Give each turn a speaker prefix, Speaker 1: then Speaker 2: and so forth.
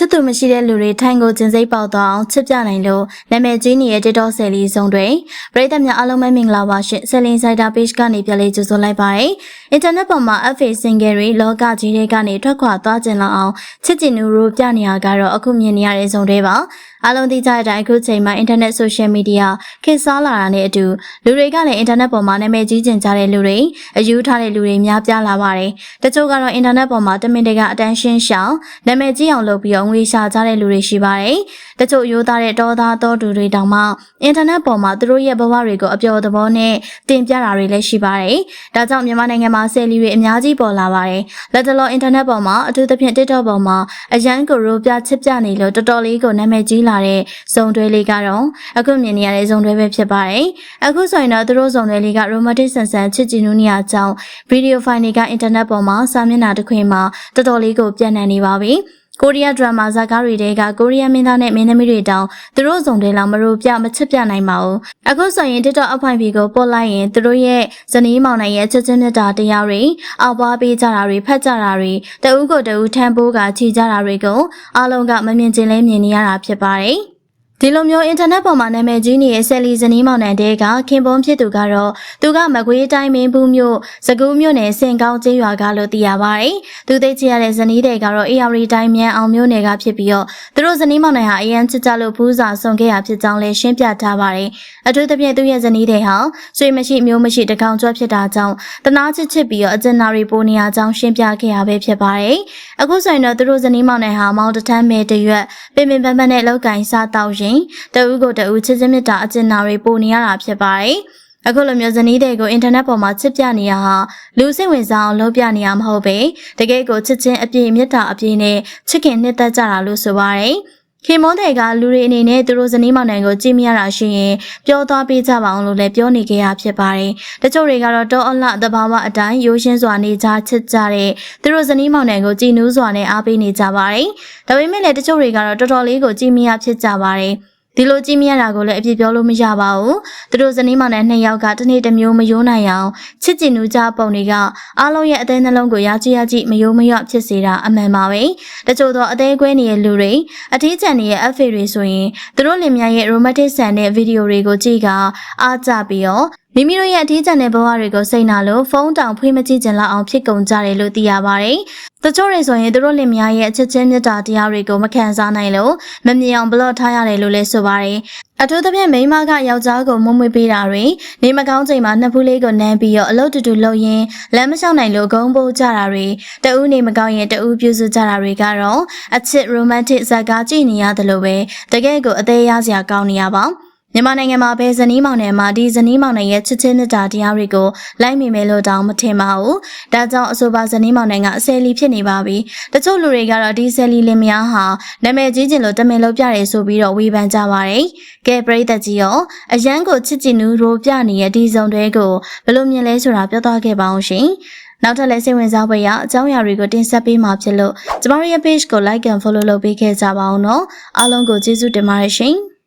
Speaker 1: ချစ်သူမရှိတဲ့လူတွေထိုင်ကိုကျင်စိတ်ပေါက်သွားအောင်ချစ်ပြနိုင်လို့နာမည်ကြီးနေတဲ့ TikTok ဆယ်လီစုံတွေပရိသတ်များအားလုံးပဲမင်္ဂလာပါရှင်ဆယ်လင်းဆိုင်တာ page ကနေပြန်လေးကြိုဆိုလိုက်ပါတယ်။ internet ပေါ်မှာ FA single တွေလောကကြီးတွေကနေထွက်ခွာသွားကျင်လောက်အောင်ချစ်ကျင်သူတို့ပြနေရကတော့အခုမြင်နေရတဲ့စုံတွေပါ။အားလုံးသိကြတဲ့အတိုင်းအခုချိန်မှာ internet social media ခေတ်စားလာတာနဲ့အတူလူတွေကလည်း internet ပေါ်မှာနာမည်ကြီးကျင်ကြတဲ့လူတွေအယူထားတဲ့လူတွေများပြားလာပါတယ်။တချို့ကတော့ internet ပေါ်မှာတမင်တကာ attention ရှောင်နာမည်ကြီးအောင်လုပ်ပြီးတော့ငွေရှာကြတဲ့လူတွေရှိပါတယ်။တချို့ရိုးသားတဲ့တောသားတောသူတွေတောင်မှ internet ပေါ်မှာသူတို့ရဲ့ဘဝတွေကိုအပျော်သဘောနဲ့တင်ပြတာတွေလည်းရှိပါတယ်။ဒါကြောင့်မြန်မာနိုင်ငံမှာဆယ်လီတွေအများကြီးပေါ်လာပါတယ်။လက်တလော internet ပေါ်မှာအထူးသဖြင့် TikTok ပေါ်မှာအရန်ကိုရိုပြချစ်ပြနေလို့တော်တော်လေးကိုနာမည်ကြီးလာတဲ့ဇုံတွဲလေးကတော့အခုမြင်နေရတဲ့ဇုံတွဲပဲဖြစ်ပါတယ်။အခုဆိုရင်တော့သူတို့ဇုံတွဲလေးက romantic ဆန်ဆန်ချစ်ကြည်နူးနေရကြောင်းဗီဒီယိုဖိုင်တွေက internet ပေါ်မှာစာမျက်နှာတစ်ခွင်မှာတော်တော်လေးကိုပြန့်နှံ့နေပါပြီ။ ကိုရီးယားဒရမာဇာတ်ကားတွေတဲကကိုရီးယားမင်းသားနဲ့မင်းသမီးတွေတောင်သူတို့စုံတွေလောက်မလို့ပြမချစ်ပြနိုင်ပါဘူးအခုဆိုရင် TikTok အဖိုင်ဖီကိုပို့လိုက်ရင်သူတို့ရဲ့ဇနီးမောင်နှံရဲ့ချစ်ချင်းမြတ်တာတရားတွေအောက်ပွားပေးကြတာတွေဖတ်ကြတာတွေတဦးကိုတဦးထမ်းပိုးကချီကြတာတွေကိုအားလုံးကမမြင်ချင်းလဲမြင်နေရတာဖြစ်ပါတယ် ဒီလိုမျိုးအင်တာနက်ပေါ်မှာနာမည်ကြီးနေတဲ့ဆယ်လီဇနီးမောင်နှံတဲကခင်ပွန်းဖြစ်သူကတော့သူကမကွေးတိုင်းမင်းဘူးမြို့စကူးမြို့နယ်စင်ကောင်းကျေးရွာကလို့သိရပါတယ်။သူသိချင်ရတဲ့ဇနီးတဲကတော့အေရီတိုင်းမြန်အောင်မြို့နယ်ကဖြစ်ပြီးတော့သူတို့ဇနီးမောင်နှံဟာအရန်ချစ်ကြလို့ဘူးစာဆုံခဲ့ရဖြစ်ကြောင်းလည်းရှင်းပြထားပါတယ်။အထူးသဖြင့်သူရဲ့ဇနီးတဲဟာဆွေမရှိမျိုးမရှိတကောင်ကျွတ်ဖြစ်တာကြောင့်တနာချစ်ချစ်ပြီးတော့အကျဉ်းနာရီပိုနေရကြောင်းရှင်းပြခဲ့ရပဲဖြစ်ပါတယ်။ အခုဆိုရင်တော့သူတို့ဇနီးမောင်နှံဟာမောင်တထမ်းမဲတရွက်ပင်ပင်ပန်းပန်းနဲ့လောက်ကင်စားတောက်ရင်တဦးကိုတဦးချစ်ချင်းမြတ်တာအကျဉ်းနာတွေပိုနေရတာဖြစ်ပါတယ်။အခုလိုမျိုးဇနီးတွေကိုအင်တာနက်ပေါ်မှာချစ်ပြနေရဟာလူစိတ်ဝင်စားအောင်လုပ်ပြနေရမဟုတ်ပဲတကယ်ကိုချစ်ချင်းအပြည့်မြတ်တာအပြည့်နဲ့ချစ်ခင်နှစ်သက်ကြတာလို့ဆိုပါရယ် ခင်မွန်တဲ့ကလူတွေအနေနဲ့သူတို့ဇနီးမောင်နှံကိုကြည့်မရတာရှိရင်ပြောသွားပေးကြပါအောင်လို့လည်းပြောနေကြရဖြစ်ပါတယ်။တချို့တွေကတော့တောအလှသဘာဝအတိုင်းရိုးရှင်းစွာနေကြချစ်ကြတဲ့သူတို့ဇနီးမောင်နှံကိုကြည်နူးစွာနဲ့အားပေးနေကြပါတယ်။ဒါပေမဲ့လည်းတချို့တွေကတော့တော်တော်လေးကိုကြည်မရဖြစ်ကြပါတယ်။ ဒီလိုကြည့်မြရတာကိုလည်းအပြစ်ပြောလို့မရပါဘူးသူတို့ဇနီးမောင်နဲ့နှစ်ယောက်ကတနေ့တစ်မျိုးမယိုးနိုင်အောင်ချစ်ကြည်နူးကြပုံတွေကအားလုံးရဲ့အသေးနှလုံးကိုရကြည်ရကြည်မယိုးမယော့ဖြစ်စေတာအမှန်ပါပဲတချို့သောအသေးကွဲနေတဲ့လူတွေအထီးကျန်နေတဲ့ FA တွေဆိုရင်သူတို့လင်မြရဲ့ romantic ဆန်တဲ့ဗီဒီယိုတွေကိုကြည့်ကအားကြပြီးတော့မိမိတို့ရဲ့အထီးကျန်တဲ့ဘဝတွေကိုစိတ်နာလို့ဖုန်းတောင်ဖွေးမကြည့်ကြလောက်အောင်ဖြစ်ကုန်ကြတယ်လို့သိရပါတယ်။ တချို့တွေဆိုရင်သူတို့လင်မယားရဲ့အချစ်ချင်းမြတ်တာတရားတွေကိုမခံစားနိုင်လို့မမြင်အောင်ဘလော့ထားရတယ်လို့လည်းဆိုပါတယ်။အထူးသဖြင့်မိန်းမကယောက်ျားကိုမွမွေးပေးတာတွေနေမကောင်းချိန်မှာနှစ်ဖူးလေးကိုနမ်းပြီးတော့အလုပ်တူတူလုပ်ရင်းလမ်းမလျှောက်နိုင်လို့ဂုံးပိုးကြတာတွေတအူးနေမကောင်းရင်တအူးပြုစုကြတာတွေကတော့အချစ် romantic ဇာတ်ကားကြည့်နေရတယ်လို့ပဲတကယ်ကိုအသေးရစရာကောင်းနေရပါ မြန်မာနိုင်ငံမှာဘယ်ဇနီးမောင်နှံမှာဒီဇနီးမောင်နှံရဲ့ချစ်ချင်းမြတ်တာတရားတွေကိုလိုက်မိမယ်လို့တောင်းမထင်ပါဘူး။ဒါကြောင့်အဆိုပါဇနီးမောင်နှံကအဆယ်လီဖြစ်နေပါပြီ။တချို့လူတွေကတော့ဒီဆယ်လီလင်မယားဟာနာမည်ကြီးကျင်လို့တမင်လို့ပြတယ်ဆိုပြီးတော့ဝေဖန်ကြပါတယ်။ကဲပရိသတ်ကြီးရောအရန်ကိုချစ်ကြည်နူးရိုးပြနေတဲ့ဒီစုံတွေကိုဘယ်လိုမြင်လဲဆိုတာပြောသွားခဲ့ပါအောင်ရှင်။နောက်ထပ်လည်းစိတ်ဝင်စားဖွယ်ရအကြောင်းအရာတွေကိုတင်ဆက်ပေးမှာဖြစ်လို့ကျမတို့ရဲ့ page ကို like and follow လုပ်ပေးခဲ့ကြပါအောင်နော်အားလုံးကိုကျေးဇူးတင်ပါတယ်ရှင်။